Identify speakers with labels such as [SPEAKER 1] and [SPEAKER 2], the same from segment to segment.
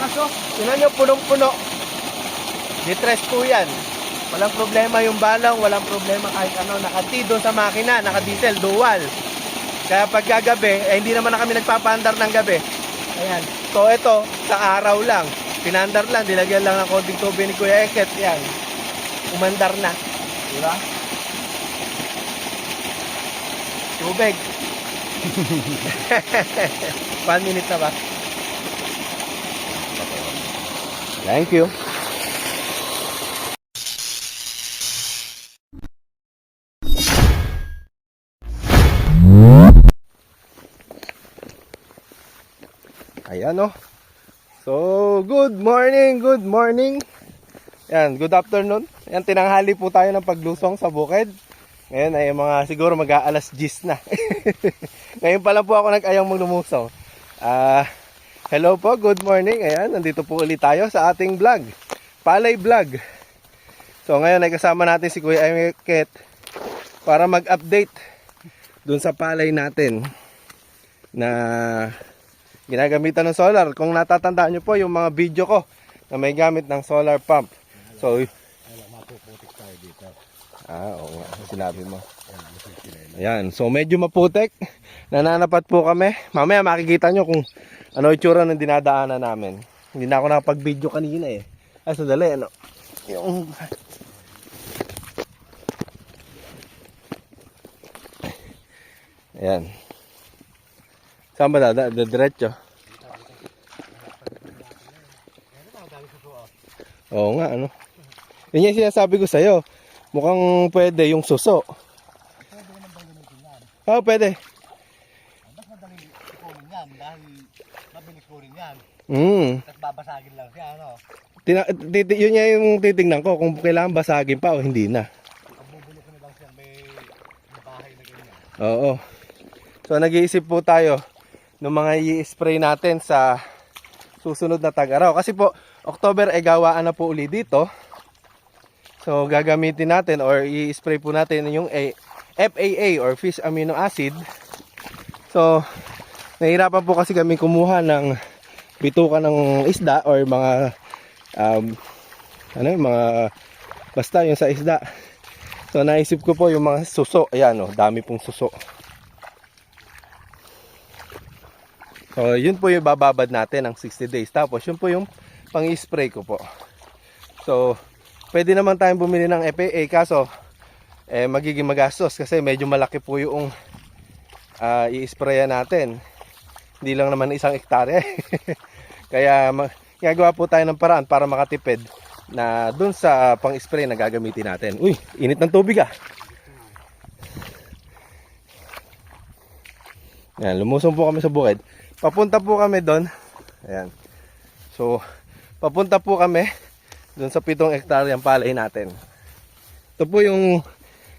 [SPEAKER 1] lakas oh. Tingnan nyo, punong-puno. Distress po yan. Walang problema yung balong, walang problema kahit ano. Naka-T doon sa makina, naka-diesel, dual. Kaya pag gagabi, eh, hindi naman na kami nagpapandar ng gabi. Ayan. So ito, sa araw lang. Pinandar lang, dilagyan lang ng konting tubig ni Kuya Eket. Yan. Umandar na. Di ba? Tubig. One minute na ba? Thank you. Ayan oh. So, good morning, good morning. Yan, good afternoon. Yan, tinanghali po tayo ng paglusong sa bukid. Ngayon ay mga siguro mag-aalas 10 na. Ngayon pa lang po ako nag-ayang maglumusong. Ah, hello po, good morning. Ayan, nandito po ulit tayo sa ating vlog. Palay vlog. So ngayon ay kasama natin si Kuya Emiket para mag-update dun sa palay natin na ginagamitan ng solar. Kung natatandaan nyo po yung mga video ko na may gamit ng solar pump. So,
[SPEAKER 2] Mapuputik tayo dito.
[SPEAKER 1] Ah, oo nga. Sinabi mo. Ayan. So, medyo maputek. Nananapat po kami. Mamaya makikita nyo kung ano itsura ng dinadaanan namin. Hindi na ako nakapag-video kanina eh. Ay, sandali. Ano? Yung... Ayan. Saan ba dada? Diretso? Oo nga, ano? Yun yung sinasabi ko sa'yo. Mukhang pwede yung suso. Oo, pwede.
[SPEAKER 2] Mas madaling ikunin yan dahil mabilis kunin yan.
[SPEAKER 1] Mm.
[SPEAKER 2] Tapos babasagin lang siya, ano?
[SPEAKER 1] Tina, titi, yun nga yung titignan ko kung kailangan basagin pa o hindi na.
[SPEAKER 2] Bubulok na lang siya may, may bahay na ganyan.
[SPEAKER 1] Oo. So nag-iisip po tayo ng mga i-spray natin sa susunod na tag-araw. Kasi po, October ay gawaan na po uli dito. So gagamitin natin or i-spray po natin yung A- FAA or Fish Amino Acid. So, nahirapan po kasi kami kumuha ng bituka ng isda or mga um, ano mga basta yung sa isda. So naisip ko po yung mga suso. Ayan oh, dami pong suso. So yun po yung bababad natin ng 60 days. Tapos yun po yung pang-spray ko po. So pwede naman tayong bumili ng FAA kaso eh, magiging magastos kasi medyo malaki po yung uh, i-sprayan natin. Hindi lang naman isang hektarya. Kaya gagawa po tayo ng paraan para makatipid na dun sa pang-spray na gagamitin natin. Uy, init ng tubig ah. Yan, lumusong po kami sa bukid. Papunta po kami doon. Ayan. So, papunta po kami doon sa pitong hektaryang palay natin. Ito po yung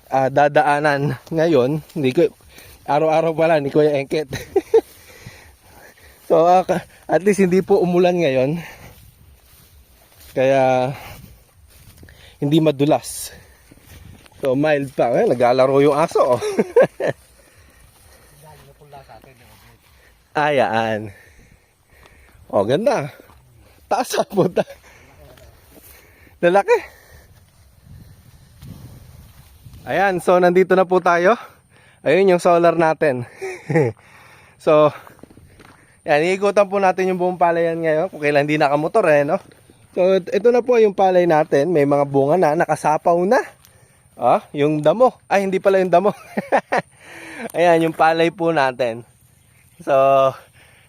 [SPEAKER 1] ah, dadaanan ngayon. Hindi ko, araw-araw pala ni Kuya Engket. so, ah, ka- at least hindi po umulan ngayon. Kaya, hindi madulas. So, mild pa. Eh, naglalaro yung aso. Oh.
[SPEAKER 2] Yung
[SPEAKER 1] Ayaan. Oh, ganda. Taas sa puta. Lalaki. Ayan, so nandito na po tayo. Ayun yung solar natin. so, yan, iikutan po natin yung buong palayan ngayon kung kailan hindi nakamotor eh, no? So, ito na po yung palay natin. May mga bunga na, nakasapaw na. Ah, yung damo. Ay, hindi pala yung damo. Ayan, yung palay po natin. So,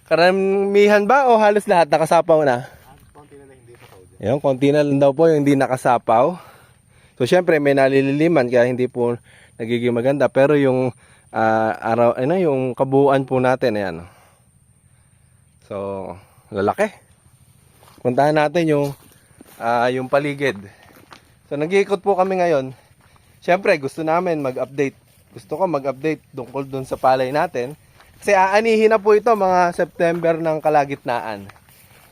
[SPEAKER 1] karamihan ba o halos lahat nakasapaw na?
[SPEAKER 2] Konti na lang hindi pa.
[SPEAKER 1] Yung konti na lang daw po yung hindi nakasapaw. So, syempre may nalililiman kaya hindi po nagiging maganda. Pero yung ah, araw, ano, yung kabuuan po natin, ayan. So, lalaki. Puntahan natin yung ah, yung paligid. So, nag-iikot po kami ngayon. Syempre, gusto namin mag-update. Gusto ko mag-update tungkol dun sa palay natin. Kasi aanihin na po ito mga September ng kalagitnaan.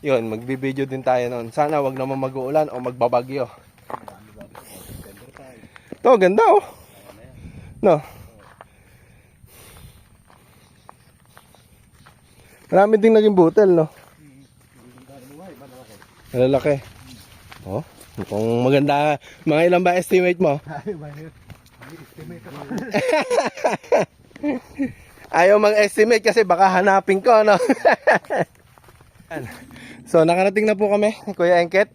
[SPEAKER 1] Yun, magbibideo din tayo noon. Sana wag naman mag-uulan o magbabagyo. To, ganda oh. No. Marami ding naging butel, no? Malalaki. Oh, kung maganda, mga ilan ba estimate mo? Ayaw mag-estimate kasi baka hanapin ko, no? So, nakarating na po kami, Kuya Engket.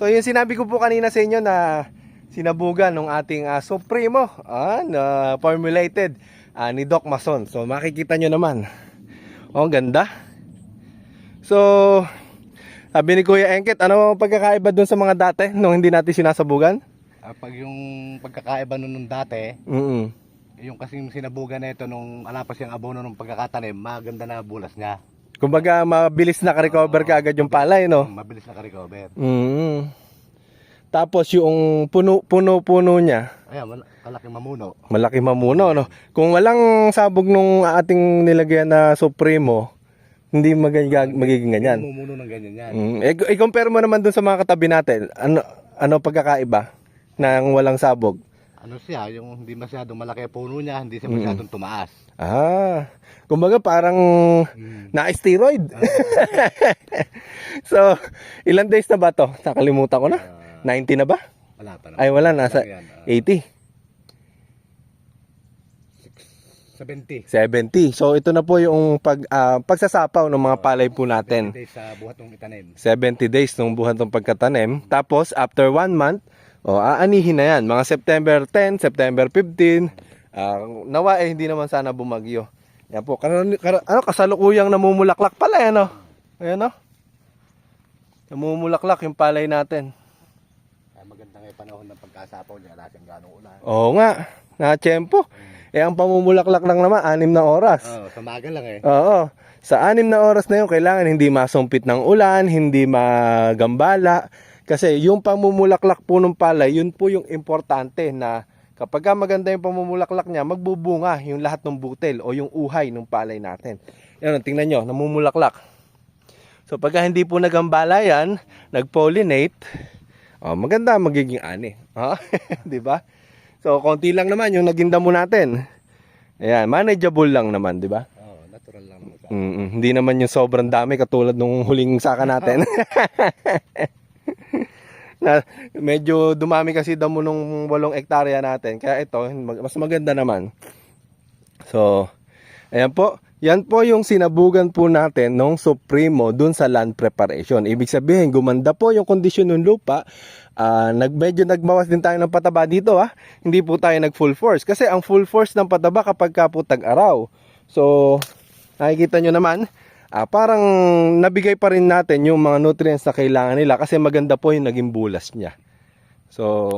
[SPEAKER 1] So, yung sinabi ko po kanina sa inyo na sinabugan ng ating ah, Supremo, na formulated ah, ni Doc Mason. So, makikita nyo naman. Oh, ganda. So, sabi ni Kuya Engket, ano ang pagkakaiba dun sa mga dati nung hindi natin sinasabugan?
[SPEAKER 2] Ah, pag yung pagkakaiba nun nung dati,
[SPEAKER 1] Mm
[SPEAKER 2] yung kasing sinabugan na ito nung ala pa siyang abono nung pagkakatanim, maganda na bulas niya.
[SPEAKER 1] Kumbaga, mabilis na ka-recover ka agad yung palay, no?
[SPEAKER 2] Mabilis na ka-recover.
[SPEAKER 1] Mm. Tapos yung puno puno puno niya,
[SPEAKER 2] Ayan, mal- kalaking mamuno.
[SPEAKER 1] malaki mamuno no. Kung walang sabog nung ating nilagyan na Supremo, hindi magiging, magiging ganyan.
[SPEAKER 2] Mumuno ng ganyan yan.
[SPEAKER 1] Mm. I- I-compare mo naman dun sa mga katabi natin. Ano ano pagkakaiba ng walang sabog?
[SPEAKER 2] Ano siya, yung hindi masyadong malaki ang puno niya, hindi siya masyadong tumaas.
[SPEAKER 1] Ah, kumbaga parang
[SPEAKER 2] Mm.
[SPEAKER 1] na-steroid. so, ilan days na ba to? Nakalimutan ko na.
[SPEAKER 2] Ah,
[SPEAKER 1] 90 na ba?
[SPEAKER 2] wala pa naman.
[SPEAKER 1] Ay wala, nasa
[SPEAKER 2] Yan, ah,
[SPEAKER 1] 80.
[SPEAKER 2] 70.
[SPEAKER 1] 70. So ito na po yung pag ah, pagsasapaw ng mga palay po natin.
[SPEAKER 2] 70 days sa buhat ng itanim.
[SPEAKER 1] 70 days nung buhat ng pagkatanim. Tapos after 1 month, o aanihin na yan. Mga September 10, September 15. ah, nawa eh hindi naman sana bumagyo. Yan po. Karon, kar- ano kasalukuyang namumulaklak pala yan oh. Ayan oh. Namumulaklak yung palay natin.
[SPEAKER 2] Yung panahon ng pagkasapaw niya, siyang ganong ulan.
[SPEAKER 1] Oo nga. Na tiyempo. Eh ang pamumulaklak lang naman anim na oras.
[SPEAKER 2] Oh, sa maga lang eh.
[SPEAKER 1] Oo. Sa anim na oras na yun, kailangan hindi masumpit ng ulan, hindi magambala. Kasi yung pamumulaklak po ng palay, yun po yung importante na kapag ka maganda yung pamumulaklak niya, magbubunga yung lahat ng butil o yung uhay ng palay natin. Yan, tingnan nyo, namumulaklak. So pagka hindi po nagambala yan, nag-pollinate, oh, maganda magiging ani. Ah, 'Di ba? So konti lang naman yung naging damo natin. Ayan, manageable lang naman, 'di ba?
[SPEAKER 2] Oh, natural lang naman.
[SPEAKER 1] Mm, hindi naman yung sobrang dami katulad nung huling saka natin. na medyo dumami kasi damo nung 8 hektarya natin. Kaya ito, mas maganda naman. So, ayan po. Yan po yung sinabugan po natin nung Supremo dun sa land preparation. Ibig sabihin, gumanda po yung kondisyon ng lupa. Ah, nag, medyo nagbawas din tayo ng pataba dito ha. Hindi po tayo nag full force. Kasi ang full force ng pataba kapag ka po tag-araw. So, nakikita nyo naman, ah, parang nabigay pa rin natin yung mga nutrients na kailangan nila kasi maganda po yung naging bulas niya. So,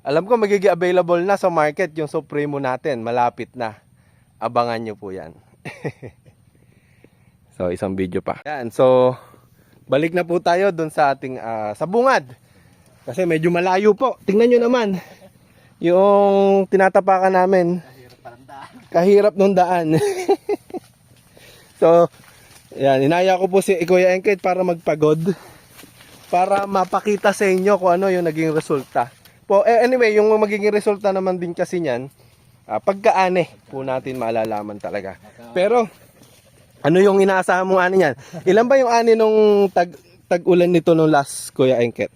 [SPEAKER 1] alam ko magiging available na sa market yung Supremo natin. Malapit na. Abangan nyo po yan. so, isang video pa. Yan, so, balik na po tayo dun sa ating ah, sa bungad. Kasi medyo malayo po. Tingnan nyo naman. Yung tinatapakan namin. Kahirap nung daan. so, yan, inaya ko po si Kuya Engkit para magpagod. Para mapakita sa inyo kung ano yung naging resulta. Po, eh, anyway, yung magiging resulta naman din kasi niyan, ah, pagkaane po natin malalaman talaga. Pero, ano yung inaasahan mong ani niyan? Ilan ba yung ani nung tag, tag-ulan nito nung last, Kuya Engket?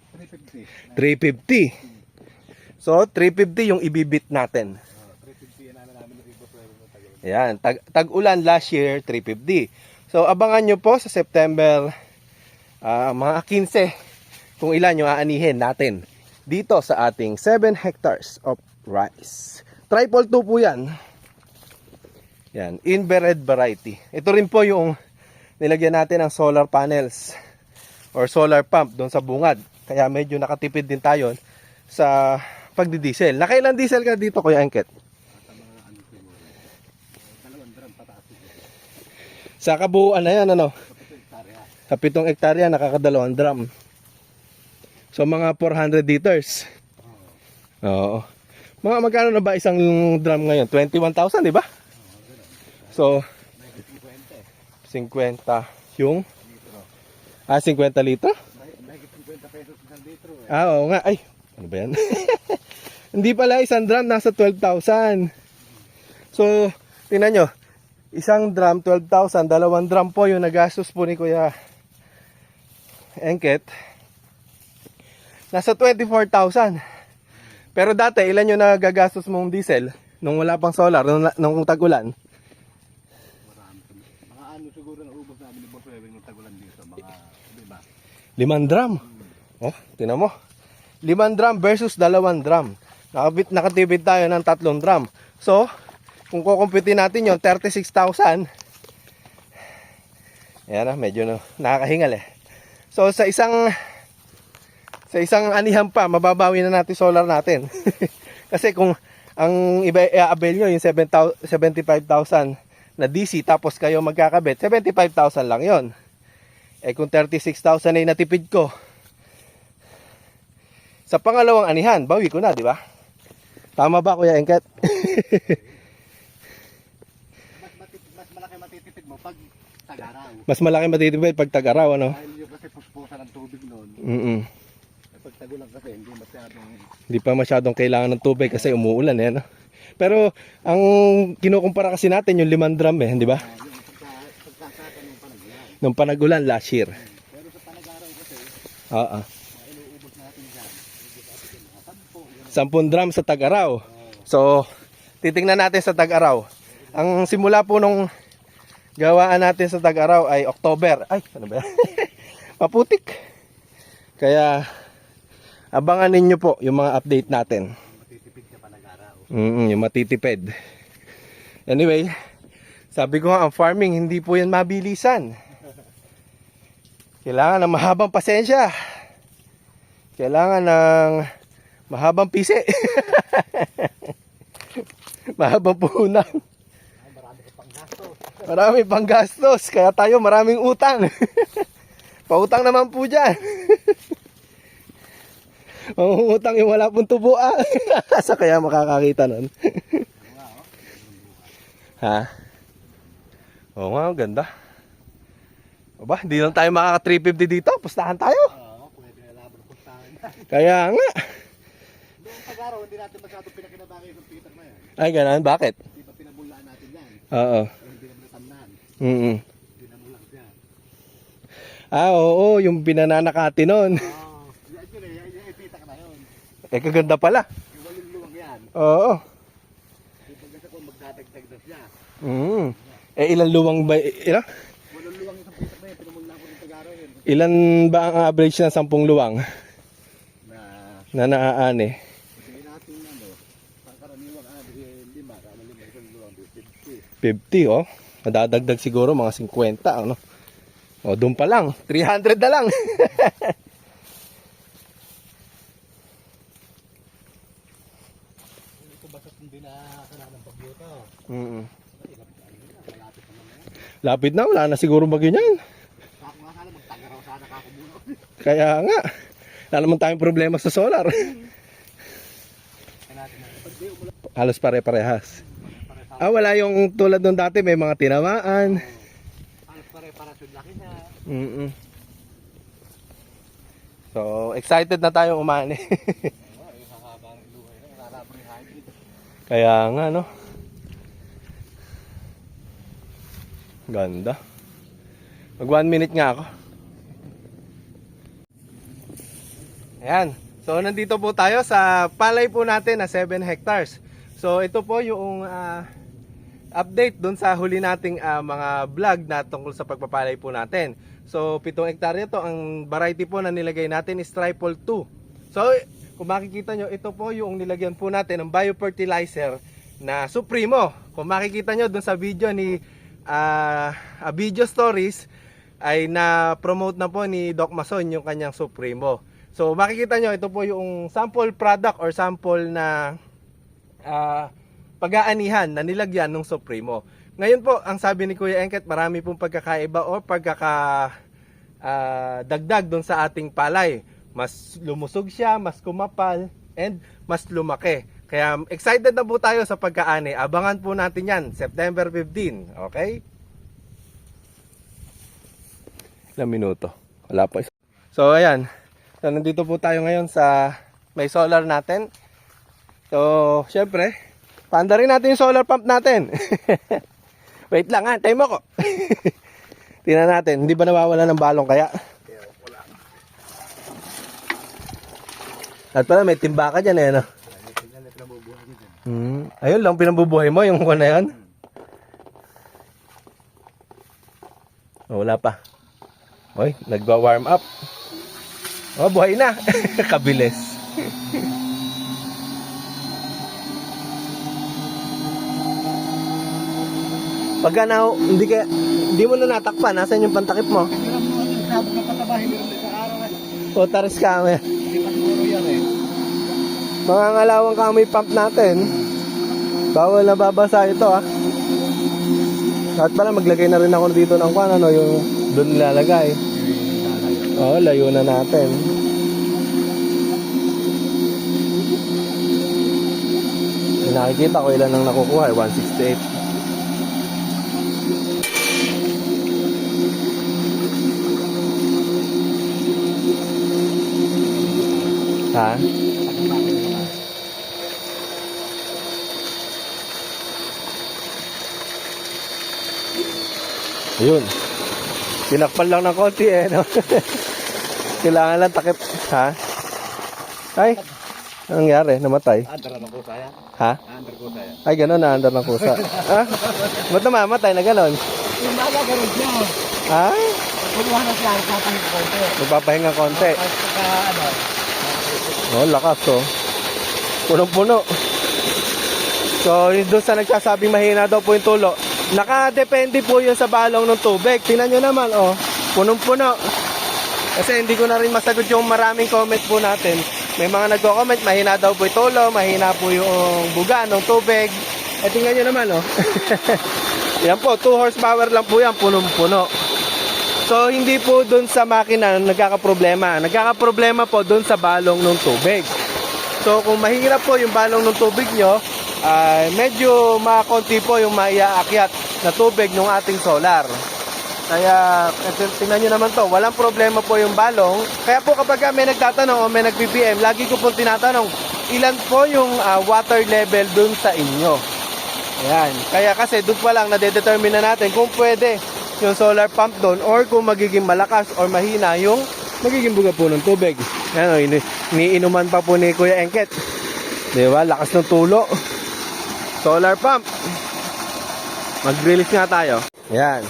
[SPEAKER 2] 350.
[SPEAKER 1] 350. So, 350 yung ibibit natin.
[SPEAKER 2] 350 yan namin namin ng ribo pwede mo tayo.
[SPEAKER 1] Ayan, tag, tag-ulan last year, 350. So, abangan nyo po sa September, ah, mga 15, kung ilan yung aanihin natin dito sa ating 7 hectares of rice. Triple 2 po yan. Yan, inbred variety. Ito rin po yung nilagyan natin ng solar panels or solar pump doon sa bungad. Kaya medyo nakatipid din tayo sa pagdidiesel. Nakailan diesel ka dito, Kuya Engket? Sa kabuuan na yan, ano? Sa pitong hektarya, nakakadalawang drum. So, mga 400 liters. Oo. Mga magkano na ba isang drum ngayon? 21,000, di ba? So, 50 yung Ah, 50 litro?
[SPEAKER 2] Mahigit 50 pesos isang litro.
[SPEAKER 1] Ah, oo nga. Ay, ano ba yan? Hindi pala, isang drum nasa 12,000. So, tingnan nyo. Isang drum, 12,000. Dalawang drum po yung nagastos po ni Kuya Engket, nasa 24,000. Pero dati, ilan yung nagagastos mong diesel nung wala pang solar, nung, nung tag-ulan?
[SPEAKER 2] Mga ano siguro na ubos namin ni Boss Webing ng tagulan dito. Mga, di ba?
[SPEAKER 1] Limang drum. Oh, tinan mo. Limang drum versus dalawang drum. Nakabit, nakatipid tayo ng tatlong drum. So, kung kukumpitin natin yon 36,000. Ayan na, medyo no, nakakahingal eh. So, sa isang sa isang anihan pa, mababawi na natin solar natin. Kasi kung ang iba i-avail nyo, yung 7,000 75,000 na DC, tapos kayo magkakabit, 75,000 lang yon eh kung 36,000 ay natipid ko. Sa pangalawang anihan, bawi ko na, di ba? Tama ba, Kuya Engkat?
[SPEAKER 2] Mas, malaki matitipid mo pag tagaraw.
[SPEAKER 1] Mas malaki matitipid pag tag-araw, ano?
[SPEAKER 2] Dahil yung kasi puspusan ng tubig noon.
[SPEAKER 1] Mm
[SPEAKER 2] Pag tagulan kasi hindi masyadong
[SPEAKER 1] Hindi pa masyadong kailangan ng tubig kasi umuulan, eh, no? Pero, ang kinukumpara kasi natin yung limang drum, eh, di ba?
[SPEAKER 2] ah.
[SPEAKER 1] Nung panagulan last year.
[SPEAKER 2] Pero sa panagaraw kasi,
[SPEAKER 1] Oo.
[SPEAKER 2] mga inuubos natin dyan.
[SPEAKER 1] Sampung drum sa tag-araw. So, titingnan natin sa tag-araw. Ang simula po nung gawaan natin sa tag-araw ay October. Ay, ano ba yan? Maputik. Kaya, abangan ninyo po yung mga update natin.
[SPEAKER 2] matitipid ka panagaraw.
[SPEAKER 1] Mm, yung matitipid. Anyway, sabi ko nga, ang farming, hindi po yan mabilisan. Kailangan ng mahabang pasensya. Kailangan ng mahabang pisi. mahabang puhunan.
[SPEAKER 2] Marami pang
[SPEAKER 1] gastos, kaya tayo maraming utang. Pautang naman po dyan. Mangungutang yung wala pong tubo ah. Sa kaya makakakita nun. ha? Oo nga, ganda. Aba, hindi lang tayo makaka 350 dito. Pustahan tayo.
[SPEAKER 2] Oo, pwede na laban ng puntahan.
[SPEAKER 1] Kaya nga.
[SPEAKER 2] Noong tagaraw, hindi natin masyadong pinakinabangay yung Peter na yan.
[SPEAKER 1] Ay, ganun. Bakit?
[SPEAKER 2] Hindi pa pinabulaan natin yan.
[SPEAKER 1] Oo.
[SPEAKER 2] Hindi naman natamnan.
[SPEAKER 1] Mm
[SPEAKER 2] Hindi na mulang yan.
[SPEAKER 1] Ah, oo. Yung pinananakati nun.
[SPEAKER 2] Oo, yan yun eh. Yan yung ipitak na yun.
[SPEAKER 1] Eh, kaganda pala.
[SPEAKER 2] Yung walang luwang yan.
[SPEAKER 1] Oo.
[SPEAKER 2] Pagkasa kung magdadagdag na siya.
[SPEAKER 1] Mm. Eh, ilan luwang ba? Ilan?
[SPEAKER 2] Walang luwang yung pitak na yun. Pinamula ko ng tagaraw yun.
[SPEAKER 1] Ilan ba ang average ng 10 luwang
[SPEAKER 2] Na,
[SPEAKER 1] na naaani?
[SPEAKER 2] sabihin natin ano, pangkaraniwang ano, eh, lima, kama lima, isang luwang, 50.
[SPEAKER 1] 50, oh. Nadadagdag siguro mga 50, ano? O, doon pa lang. 300 na lang.
[SPEAKER 2] Ito basta hindi na kailangan ng bagyo to.
[SPEAKER 1] Mm. Lapit na, wala na siguro bagyo niyan. Kaya nga, wala naman tayong problema sa solar. Halos pare-parehas. Ah, wala yung tulad nung dati, may mga tinamaan.
[SPEAKER 2] Alas pare-para sa laki na.
[SPEAKER 1] mm So, excited na tayong umani.
[SPEAKER 2] Yung.
[SPEAKER 1] Kaya nga, no? Ganda. Mag one minute nga ako. Ayan. So, nandito po tayo sa palay po natin na 7 hectares. So, ito po yung ah, update dun sa huli nating ah, mga vlog na tungkol sa pagpapalay po natin. So, 7 hektarya to. Ang variety po na nilagay natin is Triple 2. So, kung makikita nyo, ito po yung nilagyan po natin ng biofertilizer na Supremo. Kung makikita nyo dun sa video ni ah, ah, Video Stories, ay na-promote na po ni Doc Mason yung kanyang Supremo. So, makikita nyo, ito po yung sample product or sample na ah, pag-aanihan na nilagyan ng Supremo. Ngayon po, ang sabi ni Kuya Engket, marami pong pagkakaiba o pagkaka ah, dagdag doon sa ating palay. Mas lumusog siya, mas kumapal, and mas lumaki. Kaya excited na po tayo sa pagkaani. Abangan po natin yan, September 15. Okay? Ilang minuto? Wala pa. So, ayan. So, nandito po tayo ngayon sa may solar natin. So, syempre, paanda rin natin yung solar pump natin. Wait lang ha, time ako. Tingnan natin, hindi ba nawawala ng balong kaya?
[SPEAKER 2] Kaya wala.
[SPEAKER 1] At pala may timba ka dyan eh, no? Hmm. Ayun lang, pinambubuhay mo yung kuha na yan? Oh, wala pa. Oy, nagwa-warm up. Oh, buhay na. Kabilis. Pagka na, hindi ka, hindi mo na natakpan, nasan yung pantakip mo?
[SPEAKER 2] Sabog na patabahin meron sa araw.
[SPEAKER 1] O, taris ka, may. Mga ngalawang kamoy pump natin. Bawal na babasa ito ah. At pala maglagay na rin ako dito ng kwan ano yung doon nilalagay. Oo, layo na natin. Nakikita ko ilan ang nakukuha, eh, 168. Ha? Ayun. Pinakpal lang ng konti eh, no? Kailangan lang takip. Ha? Ay, anong nangyari? Namatay?
[SPEAKER 2] Andar na po saya.
[SPEAKER 1] Ha?
[SPEAKER 2] Andar ko saya.
[SPEAKER 1] Ay, gano'n, naandar ng kusa. ha? Ba't namamatay na gano'n?
[SPEAKER 2] Yung magagaroon siya.
[SPEAKER 1] Ha?
[SPEAKER 2] Kumuha na siya. Kapangit ko ito.
[SPEAKER 1] Magpapahinga konti.
[SPEAKER 2] Pagka ano.
[SPEAKER 1] Oh, lakas oh. Punong-puno. So, yung doon sa nagsasabing mahina daw po yung tulo, nakadepende po yun sa balong ng tubig. Tingnan nyo naman, oh. Punong-puno. Kasi hindi ko na rin masagot yung maraming comment po natin. May mga nagko-comment, mahina daw po yung tulo, mahina po yung buga ng tubig. Eh, tingnan nyo naman, oh. yan po, 2 horsepower lang po yan, punong-puno. So, hindi po dun sa makina nagkakaproblema. Nagkakaproblema po dun sa balong ng tubig. So, kung mahirap po yung balong ng tubig nyo, ay medyo makonti po yung maiaakyat na tubig ng ating solar. Kaya, tingnan nyo naman to, walang problema po yung balong. Kaya po kapag may nagtatanong o may nag-BPM, lagi ko po tinatanong, ilan po yung ah, water level dun sa inyo. Ayan. Kaya kasi doon pa lang nade-determine na natin kung pwede yung solar pump doon or kung magiging malakas or mahina yung magiging buga po ng tubig. Ano, ini iniinuman pa po ni Kuya Engket. Di ba? Lakas ng tulo. Solar pump. Mag-release nga tayo. Yan.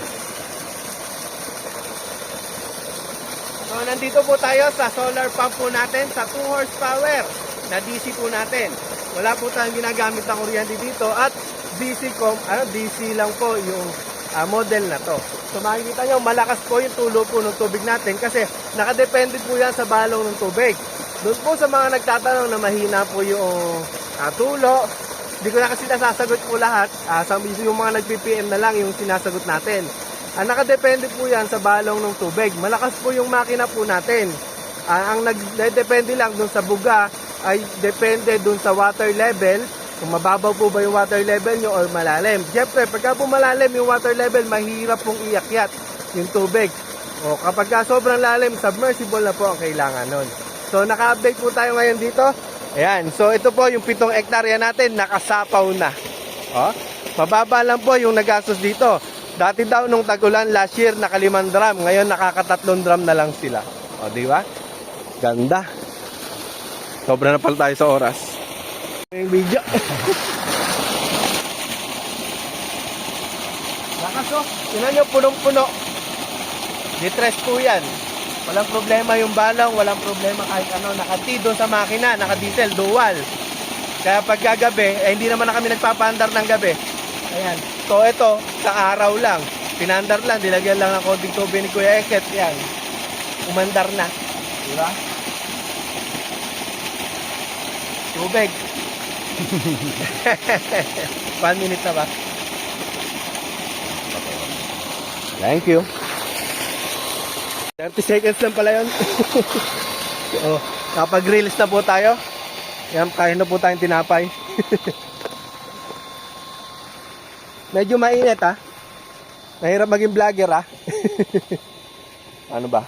[SPEAKER 1] So, nandito po tayo sa solar pump po natin sa 2 horsepower na DC po natin. Wala po tayong ginagamit na kuryente dito at DC com, ano, DC lang po yung ah, model na to. So makikita nyo, malakas po yung tulo po ng tubig natin kasi nakadepende po yan sa balong ng tubig. Doon po sa mga nagtatanong na mahina po yung ah, tulo, hindi ko na kasi nasasagot po lahat. Ah, sa yung mga nag-PPM na lang yung sinasagot natin. Ah, nakadepende po yan sa balong ng tubig. Malakas po yung makina po natin. Ah, ang nagdepende lang dun sa buga ay depende dun sa water level. Kung mababaw po ba yung water level nyo or malalim. Siyempre, pagka po malalim yung water level, mahirap pong iakyat yung tubig. O kapag ka sobrang lalim, submersible na po ang kailangan nun. So, naka-update po tayo ngayon dito. Ayan, so ito po yung pitong hektarya natin, nakasapaw na. O, mababa lang po yung nagastos dito. Dati daw nung tagulan last year nakalimang drum, ngayon nakakatatlong drum na lang sila. O, di ba? Ganda. Sobra na pala tayo sa oras. Yung video. Lakas oh. Tinan nyo, punong-puno. Distress po yan. Walang problema yung balong, walang problema kahit ano. Naka-T doon sa makina, naka-diesel, dual. Kaya pag gagabi, eh, hindi naman na kami nagpapaandar ng gabi. Ayan. So ito, sa araw lang. Pinandar lang, dilagyan lang ng konting tubig ni Kuya Eket. Yan. Umandar na. Di ba? Tubig. One minute na ba? Thank you. 30 seconds lang pala yun. oh, kapag release na po tayo, yan, kain na po tayong tinapay. Medyo mainit ah. Mahirap maging vlogger ah. ano ba?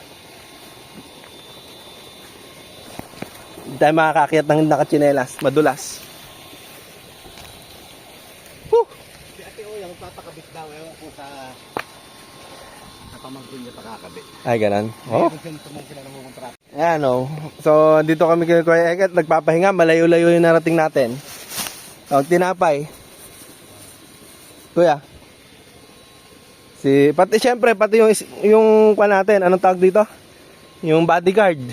[SPEAKER 1] Hindi tayo makakakyat ng nakachinelas. Madulas. Whew!
[SPEAKER 2] Si Ate Oyang papakabit daw. Ewan ko sa... pamangkin niya pakakabit.
[SPEAKER 1] Ay, ganun. Oh. Ayan, oh. So, dito kami kay Kuya Eket, nagpapahinga, malayo-layo yung narating natin. Tawag tinapay. Kuya. Si, pati syempre, pati yung, yung pa natin, anong tawag dito? Yung bodyguard.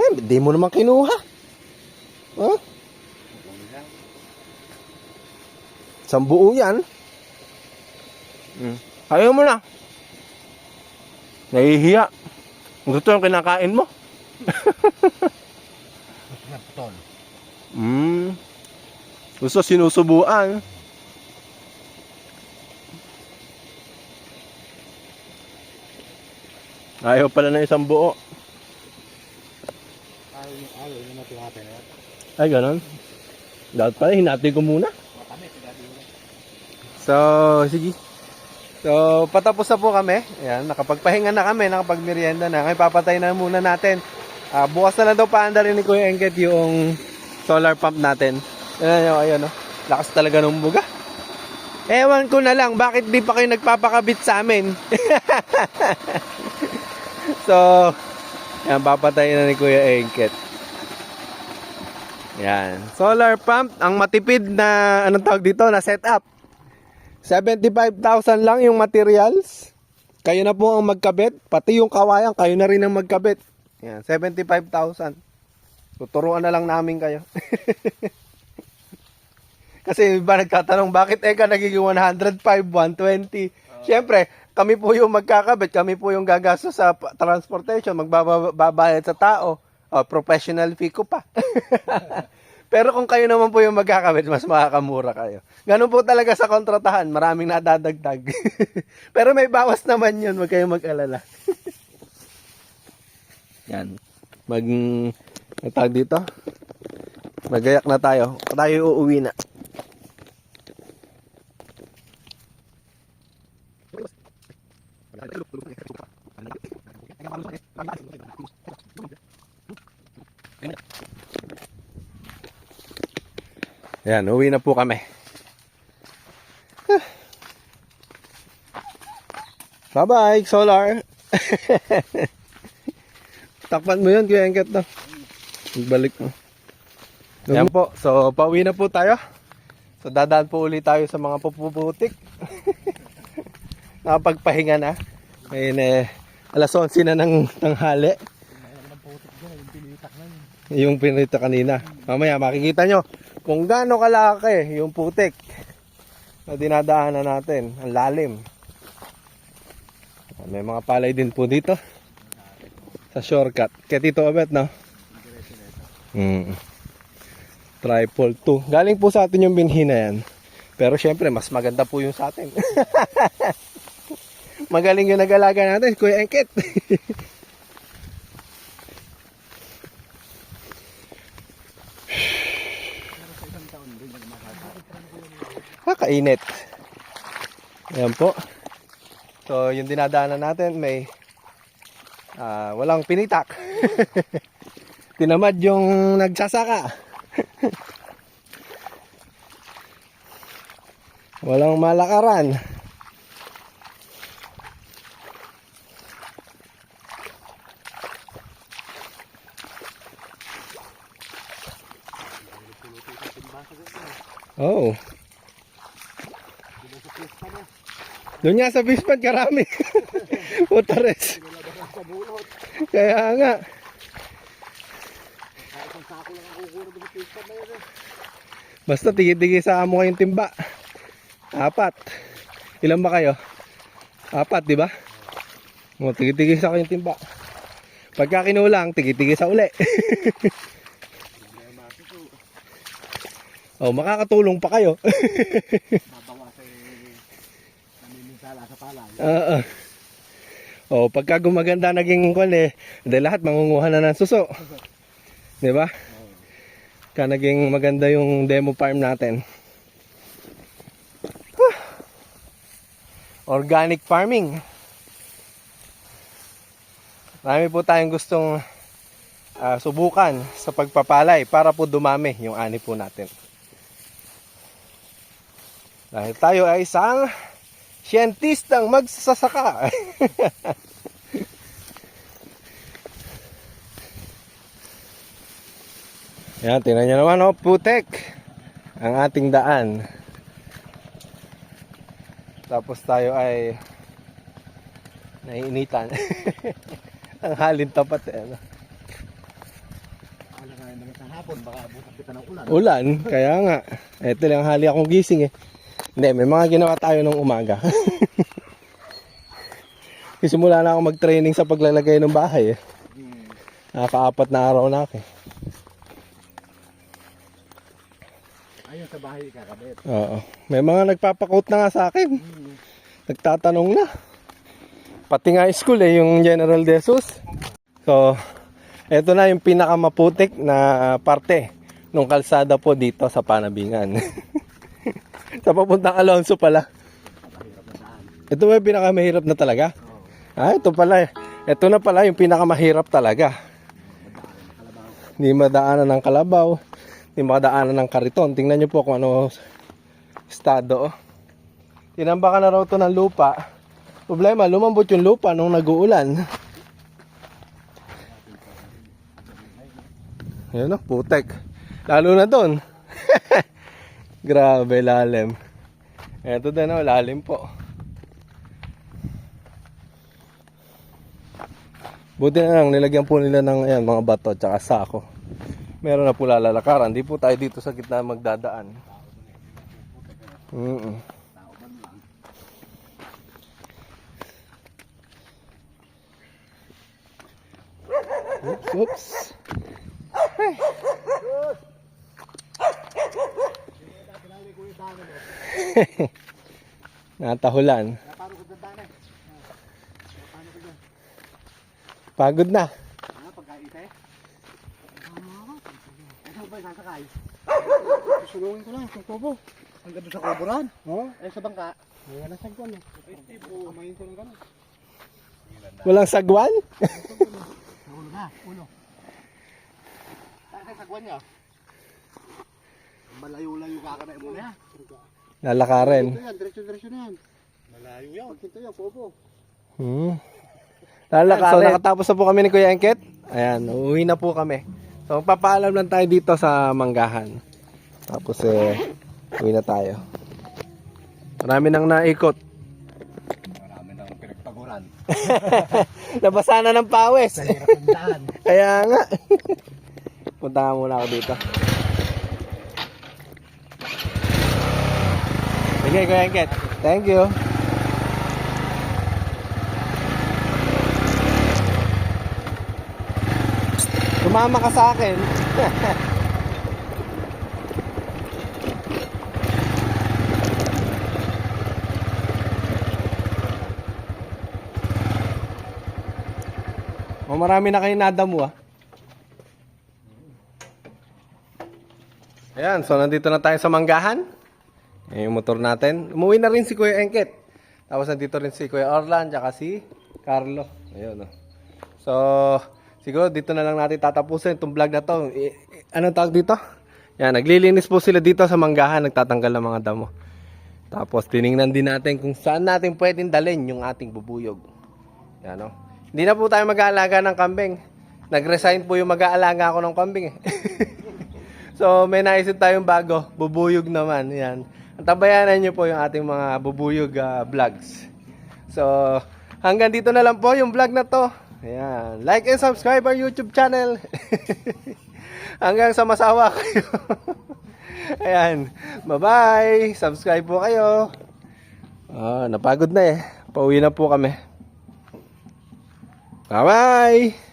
[SPEAKER 1] Eh, di mo naman kinuha. Huh? Isang buo yan. Hmm. Ayaw mo na. Nahihiya. Gusto yung kinakain mo?
[SPEAKER 2] Naputol.
[SPEAKER 1] Mm. Gusto sinusubuan. Ayaw pala na isang buo.
[SPEAKER 2] Ayaw, ayaw yun na tinapay na yan.
[SPEAKER 1] Ay, ganon. Dapat pala, hinati ko muna. So, sige. So, patapos na po kami. Ayan, nakapagpahinga na kami, nakapagmerienda na. Ngayon, papatay na muna natin. Ah, bukas na lang daw paanda rin ni Kuya Engket yung solar pump natin. Ayan, ayan, ayan, oh. Lakas talaga ng buga. Ewan ko na lang, bakit di pa kayo nagpapakabit sa amin? so, yan, papatay na ni Kuya Engket. Yan. Solar pump, ang matipid na, anong tawag dito, na setup. 75,000 lang yung materials. Kayo na po ang magkabit. Pati yung kawayan, kayo na rin ang magkabit. Yan, 75,000. Tuturuan na lang namin kayo. Kasi iba nagtatanong, bakit eka nagiging 105, 120? Siyempre, kami po yung magkakabit, kami po yung gagasto sa transportation, magbabayad sa tao. Oh, professional fee ko pa. Pero kung kayo naman po yung magkakabit, mas makakamura kayo. Ganun po talaga sa kontratahan, maraming nadadagdag. Pero may bawas naman yun, wag kayong mag-alala. Yan. Mag, ang dito? Magayak na tayo. Tayo uuwi na. Yan, uwi na po kami. Bye-bye, Solar. Takpan mo yun, Kuya Engket na. Balik mo. Yan po, so pauwi na po tayo. So dadaan po ulit tayo sa mga pupuputik. Nakapagpahinga na. Ngayon eh, alas 11 na ng tanghali. Yung pinrito kanina. Mamaya makikita nyo kung gaano kalaki yung putik na dinadaanan natin. Ang lalim. May mga palay din po dito. Sa shortcut. Kaya Tito Abet, no? Mm. Triple 2. Galing po sa atin yung binhi na yan. Pero syempre, mas maganda po yung sa atin. Magaling yung nag-alaga natin, Kuya Engket. Kakainit. Ayan po. So, yung dinadaanan natin, may ah, walang pinitak. Tinamad yung nagsasaka. walang malakaran. Oh. Doon nga sa Bispan, karami. Utares. Kaya nga. Basta tigi-tigi sa amo kayong timba. Apat. Ilan ba kayo? Apat, di ba? O, tigi-tigi sa kayong timba. Pagka kinulang, tigi-tigi sa uli. oh, makakatulong pa kayo.
[SPEAKER 2] Palay.
[SPEAKER 1] Oo. Oh, pagka gumaganda naging kwan eh, dahil lahat mangunguha na ng suso. 'Di ba? Ka naging maganda yung demo farm natin. Huh. Organic farming. Marami po tayong gustong ah, subukan sa pagpapalay para po dumami yung ani po natin. Dahil tayo ay isang Siyentistang magsasaka. Yan, tingnan nyo naman, oh, putek. Ang ating daan. Tapos tayo ay naiinitan. ang halin tapat eh. ano.
[SPEAKER 2] Alam nga hapon, baka abutan kita ng ulan.
[SPEAKER 1] Ulan, kaya nga. Ito lang hali akong gising eh. Hindi, may mga ginawa tayo nung umaga. Simula na ako mag-training sa paglalagay ng bahay eh. Nakakaapat na araw na ako eh.
[SPEAKER 2] Ayun sa bahay kakabit.
[SPEAKER 1] Oo. May mga nagpapakot na nga sa akin. Nagtatanong na. Pati nga school eh, yung General De Jesus. So, eto na yung pinakamaputik na parte nung kalsada po dito sa Panabingan. sa papuntang Alonso pala. Ito ba yung pinakamahirap na talaga? Ah, ito pala. eh. Ito na pala yung pinakamahirap talaga. Hindi madaanan ng kalabaw. Hindi makadaanan ng kariton. Tingnan nyo po kung ano estado. Oh. Tinambakan na raw to ng lupa. Problema, lumambot yung lupa nung nag-uulan. Ayun oh, putek. Lalo na doon. Grabe, lalim. Eto din oh, lalim po. Buti na lang, nilagyan po nila ng ayan, mga bato at sako. Meron na po lalakaran. Di po tayo dito sa gitna magdadaan. Mm Oops, oops. Natahulan. Pagod na.
[SPEAKER 2] Ah, pagkaite? Ano ba yung sasakay? Sulungin ko lang, sa kubo. Hanggang doon sa sa bangka.
[SPEAKER 1] wala sagwan. Walang sagwan?
[SPEAKER 2] Ulo na, ulo. Saan sa sagwan niya? Malayo-layo ka ka na mo na yan.
[SPEAKER 1] Lalakarin.
[SPEAKER 2] Ito yan, diretso-diretso na yan. Malayo yan. Pagkinto yan, kubo.
[SPEAKER 1] Hmm. Lalakarin. So nakatapos na po kami ni Kuya Engket. Ayan, uuwi na po kami. So magpapaalam lang tayo dito sa Manggahan. Tapos eh, uwi na tayo. Marami nang naikot.
[SPEAKER 2] Marami nang pinagpaguran.
[SPEAKER 1] Nabasa na ng pawis. Kaya nga. Punta nga muna ako dito. Sige, Kuya Engket. Thank you. Tumama ka sa akin. o marami na kayo nadamo ah. Ayan, so nandito na tayo sa Manggahan. Ayan yung motor natin. Umuwi na rin si Kuya Engket. Tapos nandito rin si Kuya Orlan, tsaka si Carlo. Ayun, oh. So, siguro dito na lang natin tatapusin itong vlog na to. I- i- anong tawag dito? Yan, naglilinis po sila dito sa Manggahan, nagtatanggal ng mga damo. Tapos tiningnan din natin kung saan natin pwedeng dalhin yung ating bubuyog. Yan, oh. Hindi na po tayo mag-aalaga ng kambing. Nag-resign po yung mag-aalaga ako ng kambing eh. So, may naisip tayong bago. Bubuyog naman. Yan. Tabayanan nyo po yung ating mga bubuyog ah, vlogs. So, hanggang dito na lang po yung vlog na to. Ayan. Like and subscribe our YouTube channel. hanggang sa masawa kayo. Ayan. Bye-bye. Subscribe po kayo. Ah, napagod na eh. Pauwi na po kami. Bye-bye.